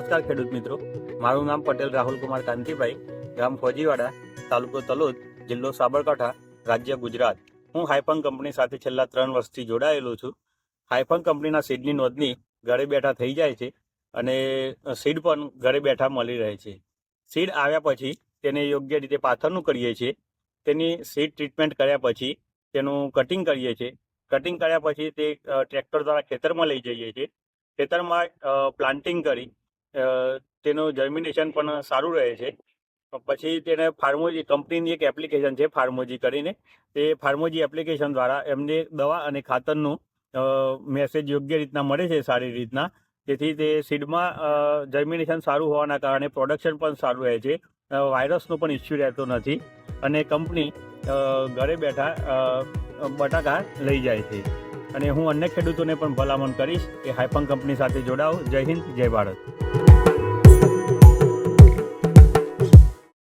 નમસ્કાર ખેડૂત મિત્રો. મારું નામ પટેલ રાહુલ કુમાર કાંતિભાઈ, ગામ ફોજીવાડા, તાલુકો તલોદ, જિલ્લો સાબરકાંઠા, રાજ્ય ગુજરાત. હું હાઈફન કંપની સાથે છેલ્લા ત્રણ વર્ષથી જોડાયેલો છું. હાઈફન કંપનીના સીડની નોંધણી ઘરે બેઠા થઈ જાય છે અને સીડ પણ ઘરે બેઠા મળી રહે છે. સીડ આવ્યા પછી તેને યોગ્ય રીતે પાથરનું કરીએ છીએ. તેની સીડ ટ્રીટમેન્ટ કર્યા પછી તેનું કટિંગ કરીએ છીએ. કટિંગ કર્યા પછી તે ટ્રેક્ટર દ્વારા ખેતરમાં લઈ જઈએ છીએ. ખેતરમાં પ્લાન્ટિંગ કરી તેનું જર્મિનેશન પણ સારું રહે છે. પછી તેને ફાર્મોજી કંપનીની એક એપ્લિકેશન છે ફાર્મોજી કરીને. તે ફાર્મોજી એપ્લિકેશન દ્વારા એમને દવા અને ખાતરનું મેસેજ યોગ્ય રીતના મળે છે, સારી રીતના. તેથી તે સીડમાં જર્મિનેશન સારું હોવાના કારણે પ્રોડક્શન પણ સારું રહે છે. વાયરસનો પણ ઇસ્યુ રહેતો નથી અને કંપની ઘરે બેઠા બટાકા લઈ જાય છે. અને હું અન્ય ખેડૂતોને પણ ભલામણ કરીશ કે હાઈફન કંપની સાથે જોડાઓ. જય હિન્દ, જય ભારત.